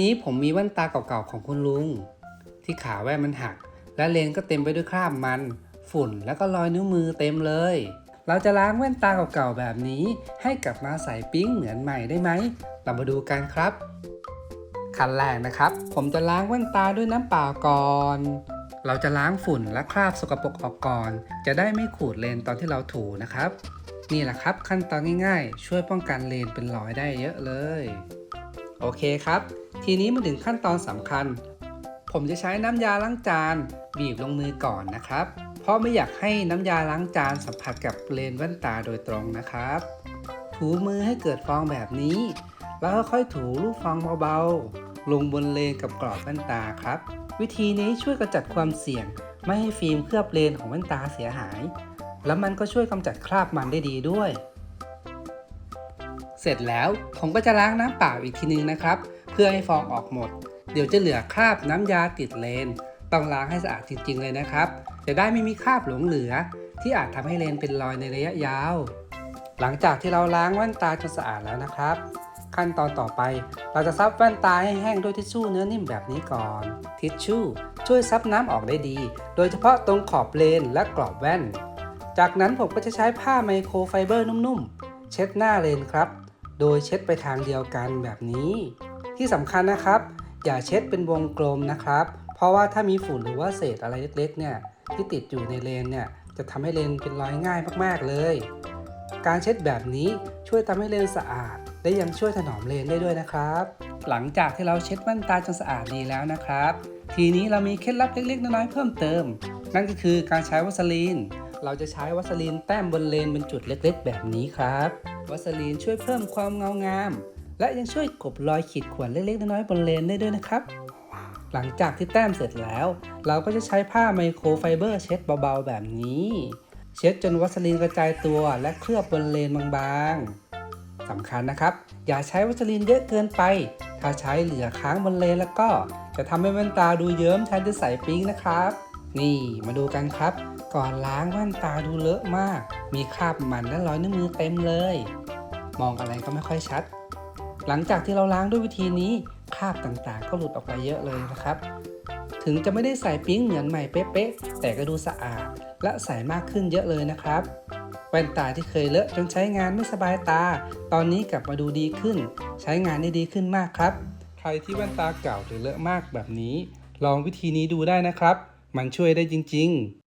นี้ผมมีแว่นตาเก่าๆของคุณลุง ที่ขาแว่นมันหัก และเลนก็เต็มไปด้วยคราบมัน ฝุ่นแล้วก็รอยนิ้วมือเต็มเลย เราจะล้างแว่นตาเก่าๆแบบนี้ ให้กลับมาใสปิ๊งเหมือนใหม่ได้ไหม เรามาดูกันครับ ขั้นแรกนะครับ ผมจะล้างแว่นตาด้วยน้ำเปล่าก่อน เราจะล้างฝุ่นและคราบสกปรกออกก่อน จะได้ไม่ขูดเลนตอนที่เราถูนะครับ นี่แหละครับขั้นตอนง่ายๆ ช่วยป้องกันเลนเป็นรอยได้เยอะเลย โอเคครับ ทีนี้มาถึงขั้นตอนสำคัญ ผมจะใช้น้ำยาล้างจานบีบลงมือก่อนนะครับ เพราะไม่อยากให้น้ำยาล้างจานสัมผัสกับเลนแว่นตาโดยตรงนะครับ ถูมือให้เกิดฟองแบบนี้ แล้วค่อยๆถูลูกฟองเบาๆ ลงบนเลนกับกรอบแว่นตาครับ วิธีนี้ช่วยกำจัดความเสี่ยง ไม่ให้ฟิล์มเคลือบเลนของแว่นตาเสียหาย แล้วมันก็ช่วยกำจัดคราบมันได้ดีด้วย เสร็จแล้วผมก็จะล้างน้ำเปล่าอีกทีนึงนะครับ เพื่อให้ฟองออกหมด เดี๋ยวจะเหลือคราบน้ำยาติดเลน ต้องล้างให้สะอาดจริง ๆ เลยนะครับ จะได้ไม่มีคราบหลงเหลือ ที่อาจทำให้เลนเป็นรอยในระยะยาว หลังจากที่เราล้างแว่นตาจนสะอาดแล้วนะครับ ขั้นตอนต่อไปเราจะซับแว่นตาให้แห้งด้วยทิชชู่เนื้อนิ่มแบบนี้ก่อน ทิชชู่ ช่วยซับน้ำออกได้ดี โดยเฉพาะตรงขอบเลนและกรอบแว่น จากนั้นผมก็จะใช้ผ้าไมโครไฟเบอร์นุ่มๆเช็ดหน้าเลนครับ โดยเช็ดไปทางเดียวกันแบบนี้ ที่สำคัญนะครับ อย่าเช็ดเป็นวงกลมนะครับ เพราะว่าถ้ามีฝุ่นหรือว่าเศษอะไรเล็กๆเนี่ยที่ติดอยู่ในเลนเนี่ยจะทำให้เลนเป็นรอยง่ายมากๆเลย การเช็ดแบบนี้ช่วยทำให้เลนสะอาด และยังช่วยถนอมเลนได้ด้วยนะครับ หลังจากที่เราเช็ดแว่นตาจนสะอาดดีแล้วนะครับ ทีนี้เรามีเคล็ดลับเล็กๆน้อยๆเพิ่มเติม นั่นก็คือการใช้วัสลีนเราจะใช้วัสลีนแต้มบนเลนเป็นจุดเล็กๆ แบบนี้ครับ วัสลีนช่วยเพิ่มความเงางาม และยังช่วยกบรอยขีดข่วนเล็กๆ น้อยๆบนเลนได้ด้วยนะครับ หลังจากที่แต้มเสร็จแล้ว เราก็จะใช้ผ้าไมโครไฟเบอร์เช็ดเบาๆแบบนี้ เช็ดจนวัสลีนกระจายตัวและเคลือบบนเลนบางๆสำคัญนะครับ อย่าใช้วัสลีนเยอะเกินไป ถ้าใช้เหลือค้างบนเลนแล้วก็ จะทำให้แว่นตาดูเยิ้มแทนที่ใสปิ๊งนะครับ นี่มาดูกันครับ ก่อนล้างแว่นตาดูเลอะมาก มีคราบมันและรอยนิ้วมือเต็มเลย มองอะไรก็ไม่ค่อยชัด หลังจากที่เราล้างด้วยวิธีนี้คราบต่างๆ ก็หลุดออกไปเยอะเลยนะครับ ถึงจะไม่ได้ใส่ปิ๊งเหมือนใหม่เป๊ะๆแต่ก็ดูสะอาด และใสมากขึ้นเยอะเลยนะครับ แว่นตาที่เคยเลอะจนใช้งานไม่สบายตา ตอนนี้กลับมาดูดีขึ้น ใช้งานได้ดีขึ้นมากครับ ใครที่แว่นตาเก่าหรือเลอะมากแบบนี้ ลองวิธีนี้ดูได้นะครับ มันช่วยได้จริง ๆ